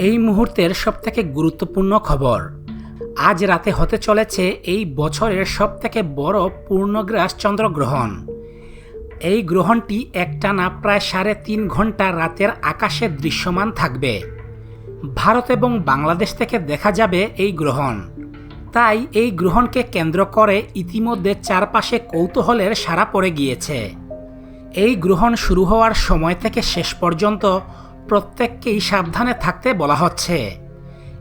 এই মুহূর্তের সবথেকে গুরুত্বপূর্ণ খবর। আজ রাতে হতে চলেছে এই বছরের সবথেকে বড় পূর্ণগ্রাস চন্দ্রগ্রহণ। এই গ্রহণটি একটানা প্রায় সাড়ে তিন ঘণ্টা রাতের আকাশে দৃশ্যমান থাকবে। ভারত এবং বাংলাদেশ থেকে দেখা যাবে এই গ্রহণ। তাই এই গ্রহণকে কেন্দ্র করে ইতিমধ্যে চারপাশে কৌতূহলের সাড়া পড়ে গিয়েছে। এই গ্রহণ শুরু হওয়ার সময় থেকে শেষ পর্যন্ত প্রত্যেককেই সাবধানে থাকতে বলা হচ্ছে।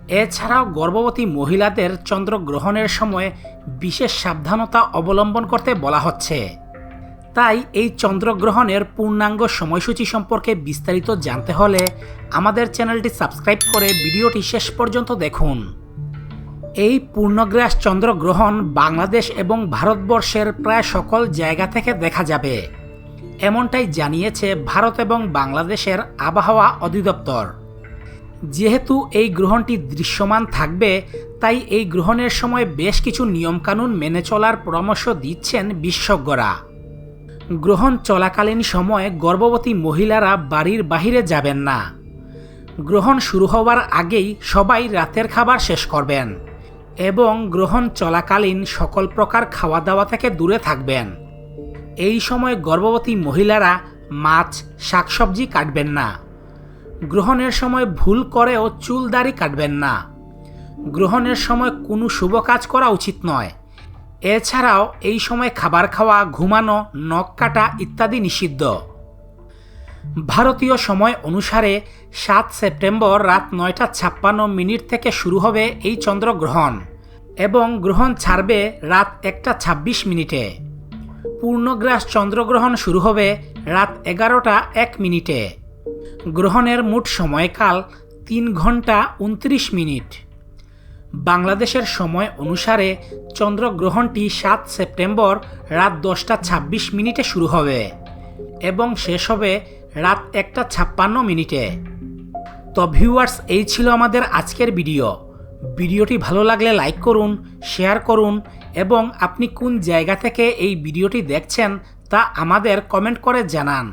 এছাড়াও গর্ভবতী মহিলাদের চন্দ্রগ্রহণের সময় বিশেষ সাবধানতা অবলম্বন করতে বলা হচ্ছে। তাই এই চন্দ্রগ্রহণের পূর্ণাঙ্গ সময়সূচি সম্পর্কে বিস্তারিত জানতে হলে আমাদের চ্যানেলটি সাবস্ক্রাইব করে ভিডিওটি শেষ পর্যন্ত দেখুন। এই পূর্ণগ্রাস চন্দ্রগ্রহণ বাংলাদেশ এবং ভারতবর্ষের প্রায় সকল জায়গা থেকে দেখা যাবে। এমনটাই জানিয়েছে ভারত এবং বাংলাদেশের আবহাওয়া অধিদপ্তর। যেহেতু এই গ্রহণটি দৃশ্যমান থাকবে, তাই এই গ্রহণের সময় বেশ কিছু নিয়মকানুন মেনে চলার পরামর্শ দিচ্ছেন বিশেষজ্ঞরা। গ্রহণ চলাকালীন সময়ে গর্ভবতী মহিলারা বাড়ির বাহিরে যাবেন না। গ্রহণ শুরু হওয়ার আগেই সবাই রাতের খাবার শেষ করবেন এবং গ্রহণ চলাকালীন সকল প্রকার খাওয়া দাওয়া থেকে দূরে থাকবেন। এই সময় গর্ভবতী মহিলারা মাছ, শাকসবজি কাটবেন না। গ্রহণের সময় ভুল করেও চুল দাড়ি কাটবেন না। গ্রহণের সময় কোনো শুভ কাজ করা উচিত নয়। এছাড়াও এই সময় খাবার খাওয়া, ঘুমানো, নখ কাটা ইত্যাদি নিষিদ্ধ। ভারতীয় সময় অনুসারে সাত সেপ্টেম্বর রাত নয়টা ছাপ্পান্ন মিনিট থেকে শুরু হবে এই চন্দ্রগ্রহণ এবং গ্রহণ ছাড়বে রাত একটা ছাব্বিশ মিনিটে। পূর্ণগ্রাস চন্দ্রগ্রহণ শুরু হবে রাত এগারোটা এক মিনিটে। গ্রহণের মোট সময়কাল তিন ঘণ্টা উনত্রিশ মিনিট। বাংলাদেশের সময় অনুসারে চন্দ্রগ্রহণটি সাত সেপ্টেম্বর রাত দশটা ছাব্বিশ মিনিটে শুরু হবে এবং শেষ হবে রাত একটা ছাপ্পান্ন মিনিটে। তো ভিউয়ার্স, এই ছিল আমাদের আজকের ভিডিও। ভিডিওটি ভালো লাগলে লাইক করুন, শেয়ার করুন এবং আপনি কোন জায়গা থেকে এই ভিডিওটি দেখছেন তা আমাদের কমেন্ট করে জানান।